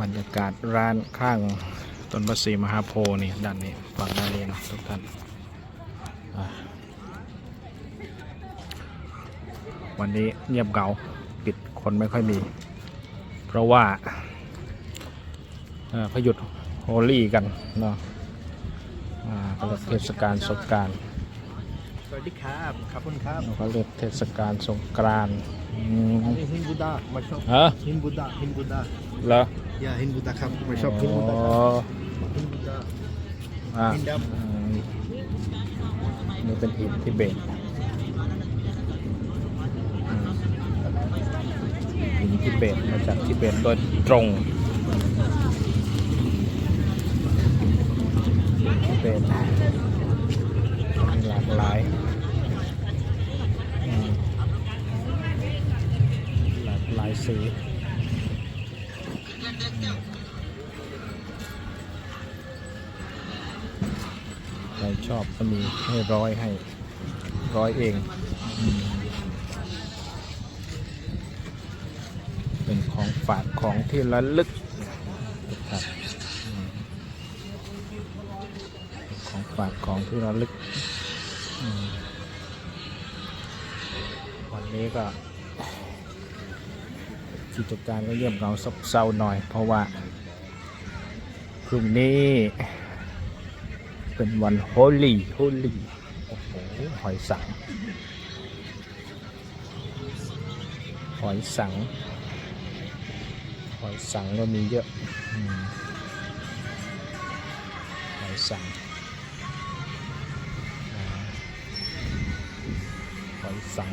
บรรยากาศร้านข้างต้นพระศรีมหาโพธิ์นี่ด้านนี้ฝั่งด้านนี้นะทุกท่านวันนี้เงียบเหงาปิดคนไม่ค่อยมี เพราะว่าเอ่อเขาหยุดโฮลี่กันเนาะอ่าเขาเรียกเทศกาลสงกราร สวัสดีครับขอบคุณครับเขาเรียกเทศกาลสงกรานต์อืมอันนี้ฮินบูดามาชอบฮะฮินบูดาฮินบูดาเหรออย่าฮินบูดาครับมาชอบฮินอ๋บูอดาครับฮินบูดาอะหินดำอืมนี่เป็นหินทิเบตอืมหินทิเบตมาจากทิเบตโดยตรงทิเบตมีหลากหลายอืมหลากหลายสีใครชอบก็มีให้ร้อยให้ร้อยเอง เป็นของฝากของที่ระลึกครับของฝากของที่ระลึก วันนี้ก็ กิจการก็เงียบเหงาซบเซาหน่อย เพราะว่า พรุ่งนี้เป็นวันโฮลี่โฮลี่โอ้โหหอยสัง หอยสัง หอยสังก็มีเยอะหอยสังหอยสัง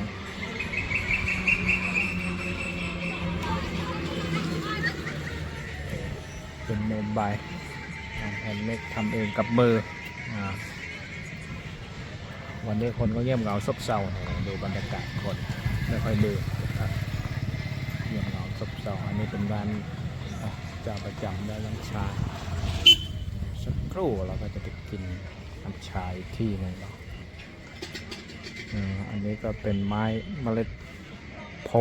เป็นโมบายแฮนด์เมดทำเองกับมืออวันนี้คนก็เงียบเหงาซบเซาดูบรรยากาศคนไม่ค่อยดูครับเงียบเหงาซบเซาอันนี้เป็นร้านเจ้าประจำได้น้ำชาสักครู่เราก็จะไปกินน้ำชาอีกที่หนึงเนาะอันนี้ก็เป็นไม้เมล็ดโพ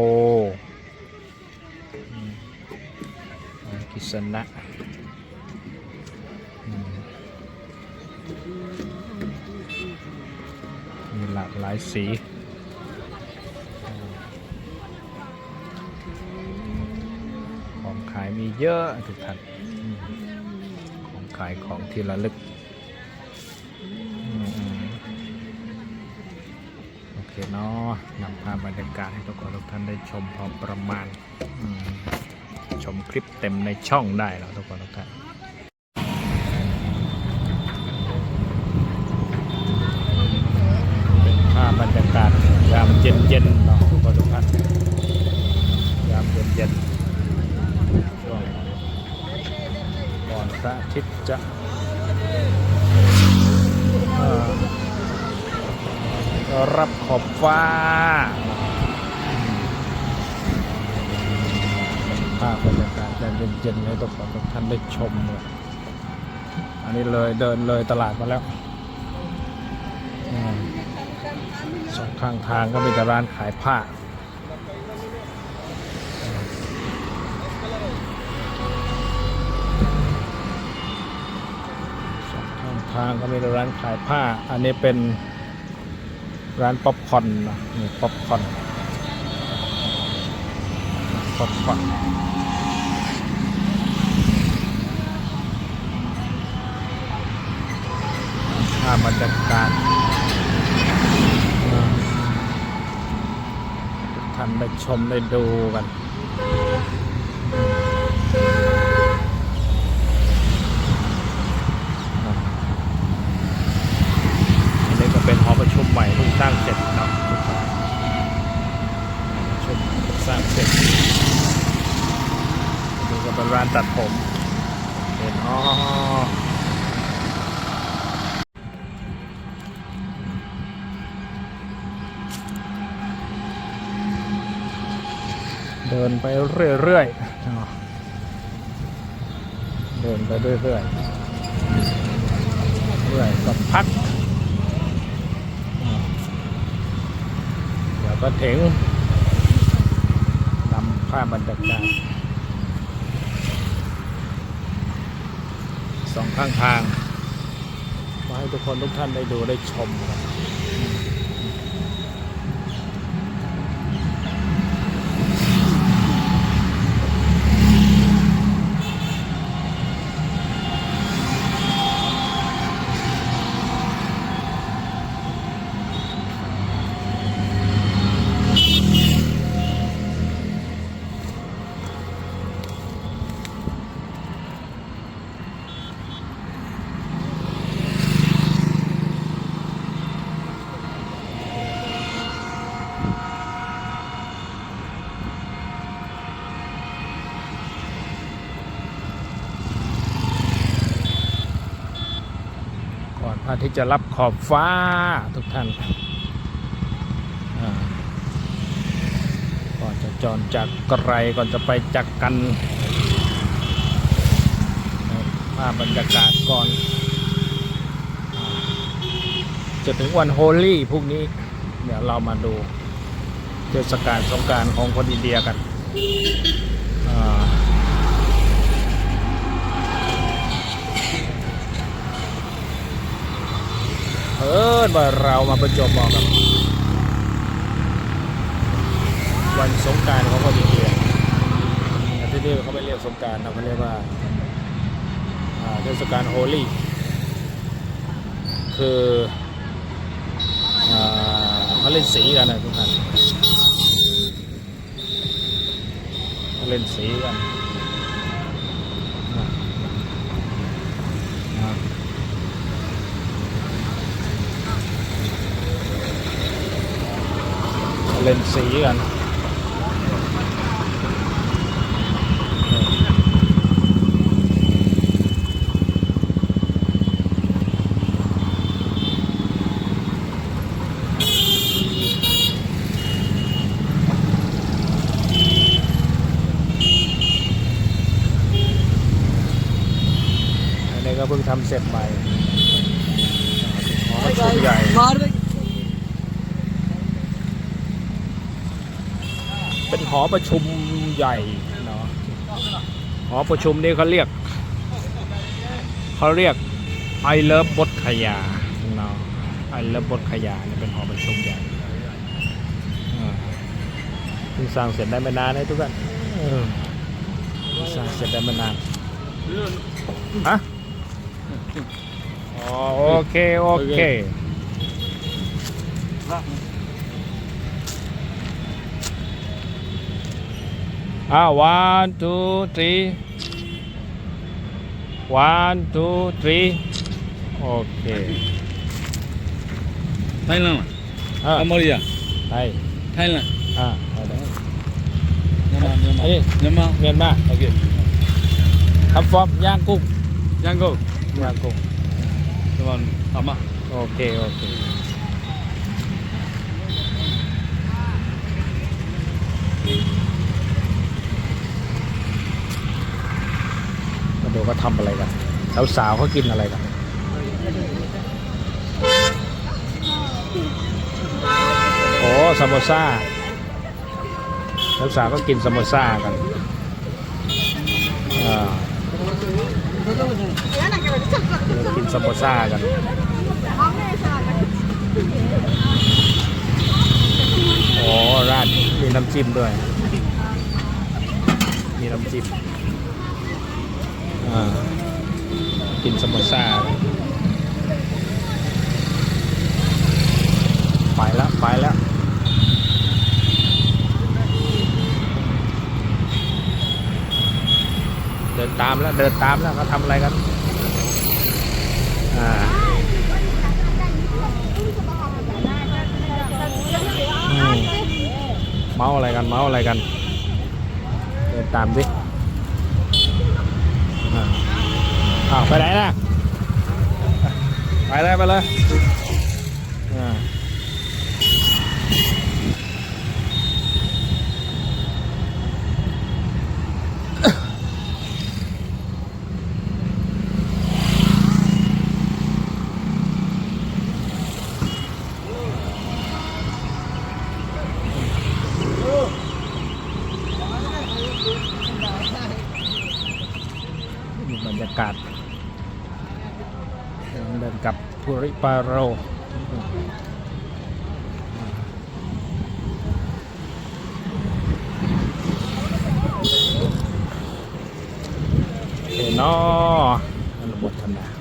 กิษณะ หลายสีของขายมีเยอะทุกท่านของขายของที่ระลึกโอเคเนาะนำภาพบรรยากาศให้ทุกคนทุกท่านได้ชมพอประมาณมชมคลิปเต็มในช่องได้แล้วทุกคนทุกท่านภาพบรรยากาศยามเย็นๆเนาะทุกคนทุกท่านยาม เย็นๆช่วงก่อนพระอาทิตย์จะรับขอบฟ้าภาพบรรยากาศเย็นๆให้ทุกคนทุกท่านได้ชมเลยอันนี้เลยเดินเลยตลาดมาแล้วสองข้างทางก็มีแต่ร้านขายผ้าสองข้าง ทางก็มีร้านขายผ้า อันนี้เป็นร้านป๊อปคอนนะนี่ป๊อปคอนป๊อปคอร์นภาพบรรยากาศท่านได้ชมได้ดูกันอันนี้ก็เป็นหอประชุมใหม่เพิ่ง สร้างเสร็จเนาะทุกท่านชุมสร้างเสร็จอันนี่ก็เป็นร้านตัดผมเห็นอ๋อเดินไปเรื่อยๆอ่าเดินไปเรื่อยๆ เรื่อยก็พัก ก็ถึงนำภาพบรรยากาศสองข้างทาง มาให้ทุกคนทุกท่านได้ดูได้ชมครับ อนพระอาที่จะรับขอบฟ้าทุกท่านก่อนจะจรจากไกลก่อนจะไปจากกันภาพบรรยากาศก่อน จะถึงวันโฮลี่พรุ่งนี้ เดี๋ยวเรามาดูเทศกาลสงการของคนอินเดียกันอ่า เออว่าเรามาประจบเหมาะกับวันสงการเของคนอินเดียแต่ที่นี่เขาไม่เรียกสงการนะเขาเรียกว่าเทศกาลโฮลี่คือเขาเล่นสีกันนะทุกท่านเขาเล่นสีกันนะนะ เล่นสีกันอันนี้ก็เพิ่งทำเสร็จใหม่หอประชุมใหญ่ เป็นหอประชุมใหญ่เนาะหอประชุมนี่เขาเรียกเขาเรียกไอเลิฟบดขยาเนาะไอเลิฟบดขยาเนี่ยเป็นหอประชุมใหญ่เพิ่งสร้างเสร็จได้ไม่นานนะทุกท่านสร้างเสร็จได้ไม่นานฮะโอเค โอเค อ่า one two three one two three โอเค Thailand อ่า Cambodia ไทย Thailand อ่าเอาได้ Myanmar Myanmar Ê. Myanmar เมียนมา Ok ทำฟอร์มย่างกุ้ง Yangon ย่างกุ้ง Myanmar Ama โอเค โอเค มาดูเขา ทำอะไรกันสาวๆเขากินอะไรกันโอ้ซามโมซ่าสาวๆก็กินซามโมซ่ากันอ่ากินซามโมซ่ากันโอ้ราดมีน้ำจิ้มด้วย มีน้ำจิ้ม กินสโมซ่า ไปแล้ว ไปแล้วเดินตามแล้ว เดินตามแล้วเขาทำอะไรกัน อ่าเมาอะไรกัน เมาอะไรกัน เดินตามสิอ่า อ้าวไปไหนล่ะไปเลยไปเลยอ่านี่บรรยากาศ เดินกับภูริปาโรเคเนาะอนุโมทนา